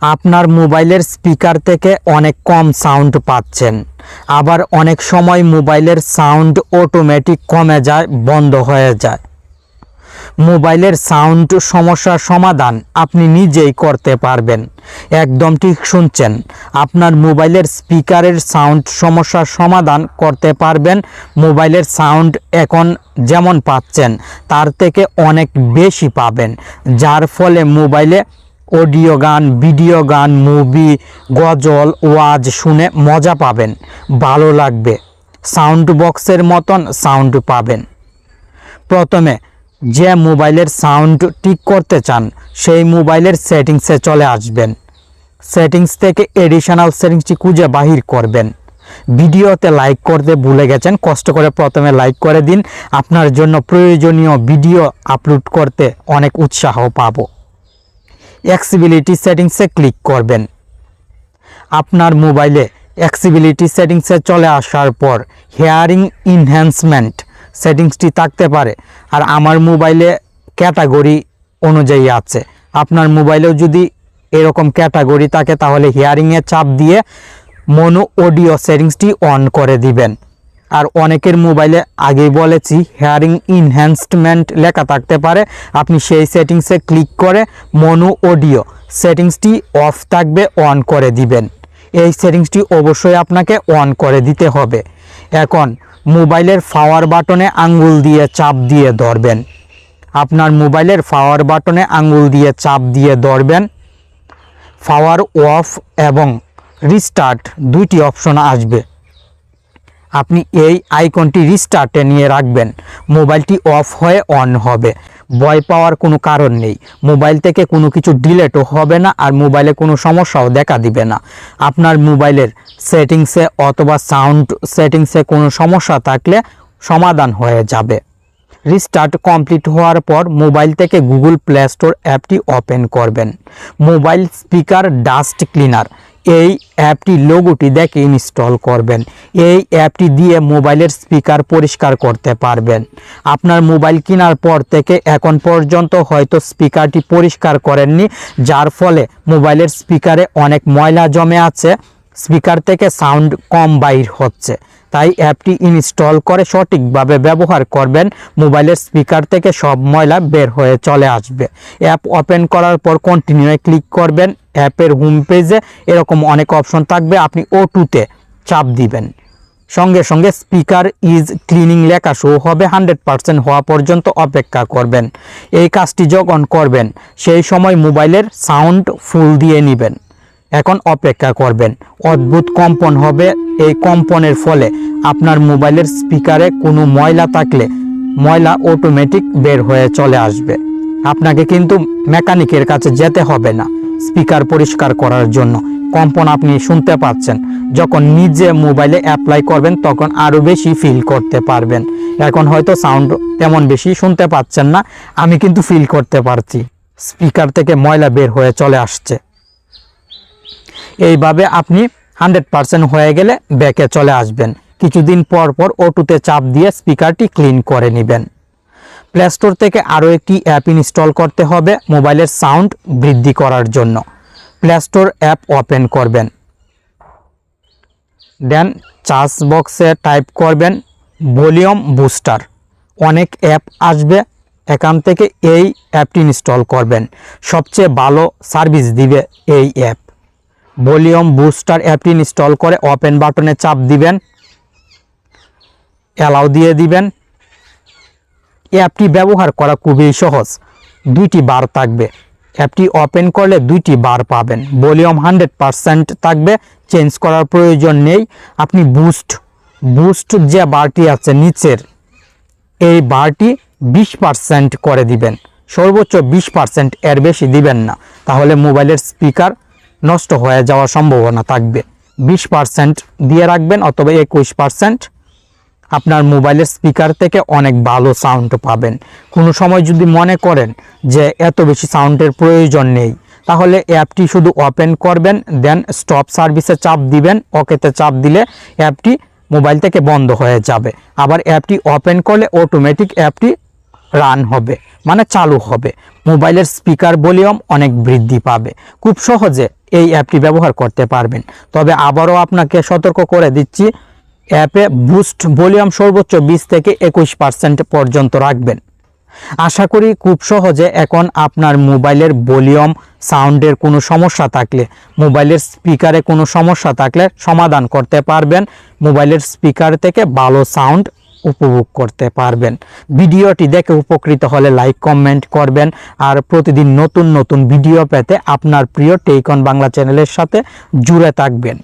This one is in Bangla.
আপনার মোবাইলের স্পিকার থেকে অনেক কম সাউন্ড পাচ্ছেন। আবার অনেক সময় মোবাইলের সাউন্ড অটোমেটিক কমে যায়, বন্ধ হয়ে যায়। মোবাইলের সাউন্ড সমস্যার সমাধান আপনি নিজেই করতে পারবেন। একদম ঠিক শুনছেন, আপনার মোবাইলের স্পিকারের সাউন্ড সমস্যার সমাধান করতে পারবেন। মোবাইলের সাউন্ড এখন যেমন পাচ্ছেন, তার থেকে অনেক বেশি পাবেন, যার ফলে মোবাইলে অডিও গান, ভিডিও গান, মুভি, গজল, ওয়াজ শুনে মজা পাবেন, ভালো লাগবে। সাউন্ড বক্সের মতন সাউন্ড পাবেন। প্রথমে যে মোবাইলের সাউন্ড ঠিক করতে চান, সেই মোবাইলের সেটিংসে চলে আসবেন। সেটিংস থেকে এডিশনাল সেটিংসটি খুঁজে বাহির করবেন। ভিডিওতে লাইক করতে ভুলে গেছেন, কষ্ট করে প্রথমে লাইক করে দিন। আপনার জন্য প্রয়োজনীয় ভিডিও আপলোড করতে অনেক উৎসাহ পাবো। অ্যাক্সিবিলিটি সেটিংসে ক্লিক করবেন। আপনার মোবাইলে অ্যাক্সিবিলিটি সেটিংসে চলে আসার পর হেয়ারিং ইনহ্যান্সমেন্ট সেটিংসটি থাকতে পারে। আর আমার মোবাইলে ক্যাটাগরি অনুযায়ী আছে। আপনার মোবাইলেও যদি এরকম ক্যাটাগরি থাকে তাহলে হিয়ারিংয়ে চাপ দিয়ে মনো অডিও সেটিংসটি অন করে দিবেন। আর অনেকের মোবাইলে আগেই বলেছি হেয়ারিং ইনহ্যান্সমেন্ট লেখা থাকতে পারে। আপনি সেই সেটিংসে ক্লিক করে মনো অডিও সেটিংসটি অফ থাকবে, অন করে দিবেন। এই সেটিংসটি অবশ্যই আপনাকে অন করে দিতে হবে। এখন মোবাইলের পাওয়ার বাটনে আঙ্গুল দিয়ে চাপ দিয়ে ধরবেন। আপনার মোবাইলের পাওয়ার বাটনে আঙ্গুল দিয়ে চাপ দিয়ে ধরবেন। পাওয়ার অফ এবং রিস্টার্ট দুইটি অপশন আসবে। আপনি এই আইকনটি রিস্টার্টে নিয়ে রাখবেন। মোবাইলটি অফ হয়ে অন হবে। ভয় পাওয়ার কোনো কারণ নেই। মোবাইল থেকে কোনো কিছু ডিলেটও হবে না আর মোবাইলে কোনো সমস্যাও দেখা দিবে না। আপনার মোবাইলের সেটিংসে অথবা সাউন্ড সেটিংসে কোনো সমস্যা থাকলে সমাধান হয়ে যাবে। রিস্টার্ট কমপ্লিট হওয়ার পর মোবাইল থেকে গুগল প্লে স্টোর অ্যাপটি ওপেন করবেন। মোবাইল স্পিকার ডাস্ট ক্লিনার এই অ্যাপটি লোগোটি দেখে ইনস্টল করবেন। এই অ্যাপটি দিয়ে মোবাইলের স্পিকার পরিষ্কার করতে পারবেন। আপনার মোবাইল কেনার পর থেকে এখন পর্যন্ত হয়তো স্পিকারটি পরিষ্কার করেননি, যার ফলে মোবাইলের স্পিকারে অনেক ময়লা জমে আছে স্পিকার থেকে সাউন্ড কম বাইর হচ্ছে। তাই অ্যাপটি ইনস্টল করে সঠিকভাবে ব্যবহার করবেন, মোবাইলের স্পিকার থেকে সব ময়লা বের হয়ে চলে আসবে। অ্যাপ ওপেন করার পর কন্টিনিউয়ে ক্লিক করবেন। অ্যাপের হোম পেজে এরকম অনেক অপশন থাকবে। আপনি ও টুতে চাপ দিবেন। সঙ্গে সঙ্গে স্পিকার ইজ ক্লিনিং লেখা শো হবে। হান্ড্রেড পারসেন্ট হওয়া পর্যন্ত অপেক্ষা করবেন। এই কাজটি যখন করবেন, সেই সময় মোবাইলের সাউন্ড ফুল দিয়ে নেবেন। এখন অপেক্ষা করবেন। অদ্ভুত কম্পন হবে। এই কম্পনের ফলে আপনার মোবাইলের স্পিকারে কোনো ময়লা থাকলে ময়লা অটোমেটিক বের হয়ে চলে আসবে। আপনাকে কিন্তু মেকানিকের কাছে যেতে হবে না। স্পিকার পরিষ্কার করার জন্য। কম্পন আপনি শুনতে পাচ্ছেন। যখন নিজে মোবাইলে অ্যাপ্লাই করবেন, তখন আরও বেশি ফিল করতে পারবেন। এখন হয়তো সাউন্ড তেমন বেশি শুনতে পাচ্ছেন না, আমি কিন্তু ফিল করতে পারছি। স্পিকার থেকে ময়লা বের হয়ে চলে আসছে। এইভাবে আপনি হান্ড্রেড পারসেন্ট হয়ে গেলে ব্যাকে চলে আসবেন। কিছুদিন পর পর ওটুতে চাপ দিয়ে স্পিকারটি ক্লিন করে নেবেন। প্লে স্টোর থেকে আরও একটি অ্যাপ ইনস্টল করতে হবে। মোবাইলের সাউন্ড বৃদ্ধি করার জন্য। প্লে স্টোর অ্যাপ ওপেন করবেন। দেন চার্জ বক্সে টাইপ করবেন ভলিউম বুস্টার অনেক অ্যাপ আসবে, এখান থেকে এই অ্যাপটি ইনস্টল করবেন। সবচেয়ে ভালো সার্ভিস দিবে এই অ্যাপ ভলিউম বুস্টার অ্যাপটি ইনস্টল করে ওপেন বাটনে চাপ দিবেন। অ্যালাউ দিয়ে দিবেন। অ্যাপটি ব্যবহার করা খুবই সহজ। দুইটি বার থাকবে। অ্যাপটি ওপেন করলে দুইটি বার পাবেন। ভলিউম হান্ড্রেড পারসেন্ট থাকবে। চেঞ্জ করার প্রয়োজন নেই। আপনি বুস্ট বুস্ট যে বারটি আছে নিচের, এই বারটি বিশ পার্সেন্ট করে দিবেন। সর্বোচ্চ বিশ পার্সেন্ট এর বেশি দিবেন না। তাহলে মোবাইলের স্পিকার নষ্ট হয়ে যাওয়ার সম্ভাবনা থাকবে। বিশ পার্সেন্ট দিয়ে রাখবেন অথবা একুশ পার্সেন্ট। আপনার মোবাইলের স্পিকার থেকে অনেক ভালো সাউন্ড পাবেন। কোনো সময় যদি মনে করেন যে এত বেশি সাউন্ডের প্রয়োজন নেই, তাহলে অ্যাপটি শুধু ওপেন করবেন দেন স্টপ সার্ভিসে চাপ দিবেন, ওকেতে চাপ দিলে অ্যাপটি মোবাইল থেকে বন্ধ হয়ে যাবে। আবার অ্যাপটি ওপেন করলে অটোমেটিক অ্যাপটি রান হবে মানে চালু হবে। মোবাইলের স্পিকার ভলিউম অনেক বৃদ্ধি পাবে। খুব সহজে এই অ্যাপটি ব্যবহার করতে পারবেন। তবে আবারও আপনাকে সতর্ক করে দিচ্ছি অ্যাপে বুস্ট ভলিউম সর্বোচ্চ বিশ থেকে একুশ পার্সেন্ট পর্যন্ত রাখবেন। আশা করি খুব সহজে এখন আপনার মোবাইলের ভলিউম, সাউন্ডের কোনো সমস্যা থাকলে, মোবাইলের স্পিকারে কোনো সমস্যা থাকলে সমাধান করতে পারবেন, মোবাইলের স্পিকার থেকে ভালো সাউন্ড উপভোগ করতে পারবেন। ভিডিওটি দেখে উপকৃত হলে লাইক, কমেন্ট করবেন, আর প্রতিদিন নতুন নতুন ভিডিও পেতে আপনার প্রিয় টেইকন বাংলা চ্যানেলের সাথে জুড়ে থাকবেন।